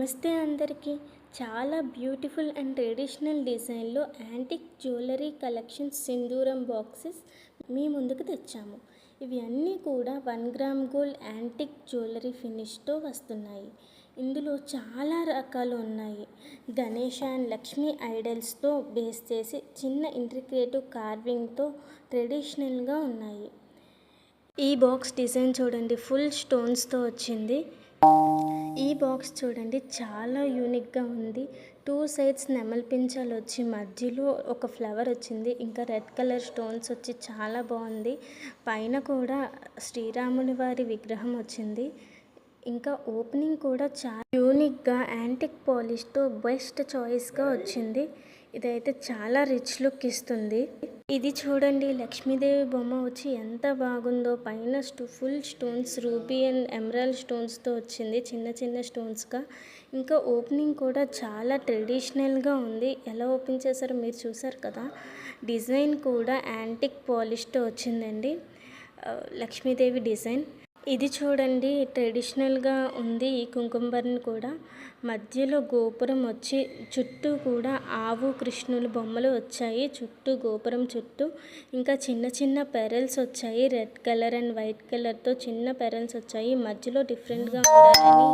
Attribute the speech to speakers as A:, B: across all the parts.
A: నమస్తే అందరికీ. చాలా బ్యూటిఫుల్ అండ్ ట్రెడిషనల్ డిజైన్లో యాంటిక్ జ్యువెలరీ కలెక్షన్ సింధూరం బాక్సెస్ మీ ముందుకు తెచ్చాము. ఇవి అన్నీ కూడా one gram gold antique jewellery ఫినిష్తో వస్తున్నాయి. ఇందులో చాలా రకాలు ఉన్నాయి. గణేష అండ్ లక్ష్మీ ఐడల్స్తో బేస్ చేసి చిన్న ఇంట్రిక్రియేటివ్ కార్వింగ్తో ట్రెడిషనల్గా ఉన్నాయి. ఈ బాక్స్ డిజైన్ చూడండి ఫుల్ స్టోన్స్తో వచ్చింది. ఈ బాక్స్ చూడండి చాలా యూనిక్గా ఉంది. టూ సైడ్స్ నెమల్ పించాలు వచ్చి మధ్యలో ఒక ఫ్లవర్ వచ్చింది. ఇంకా రెడ్ కలర్ స్టోన్స్ వచ్చి చాలా బాగుంది. పైన కూడా శ్రీరాముని వారి విగ్రహం వచ్చింది. ఇంకా ఓపెనింగ్ కూడా చాలా యూనిక్గా యాంటిక్ పాలిష్తో బెస్ట్ చాయిస్గా వచ్చింది. ఇదైతే చాలా రిచ్ లుక్ ఇస్తుంది. ఇది చూడండి లక్ష్మీదేవి బొమ్మ వచ్చి ఎంత బాగుందో. పైన స్టో full stones ruby and emerald స్టోన్స్తో వచ్చింది చిన్న చిన్న స్టోన్స్గా. ఇంకా ఓపెనింగ్ కూడా చాలా ట్రెడిషనల్గా ఉంది. ఎలా ఓపెన్ చేశారో మీరు చూసారు కదా. డిజైన్ కూడా యాంటిక్ పాలిష్తో వచ్చిందండి. లక్ష్మీదేవి డిజైన్. ఇది చూడండి ట్రెడిషనల్గా ఉంది ఈ కుంకుమబర్ని కూడా. మధ్యలో గోపురం వచ్చి చుట్టూ కూడా ఆవు కృష్ణుల బొమ్మలు వచ్చాయి. చుట్టూ గోపురం చుట్టూ ఇంకా చిన్న చిన్న పెరల్స్ వచ్చాయి. రెడ్ కలర్ అండ్ వైట్ కలర్తో చిన్న పెరల్స్ వచ్చాయి. మధ్యలో డిఫరెంట్గా ఉండాలని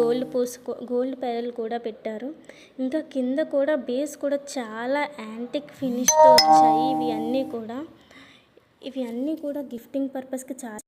A: గోల్డ్ పూసుకో గోల్డ్ పెరల్ కూడా పెట్టారు. ఇంకా కింద కూడా బేస్ కూడా చాలా యాంటిక్ ఫినిష్తో వచ్చాయి. ఇవి అన్నీ కూడా ఇవి అన్నీ కూడా గిఫ్టింగ్ పర్పస్కి చాలా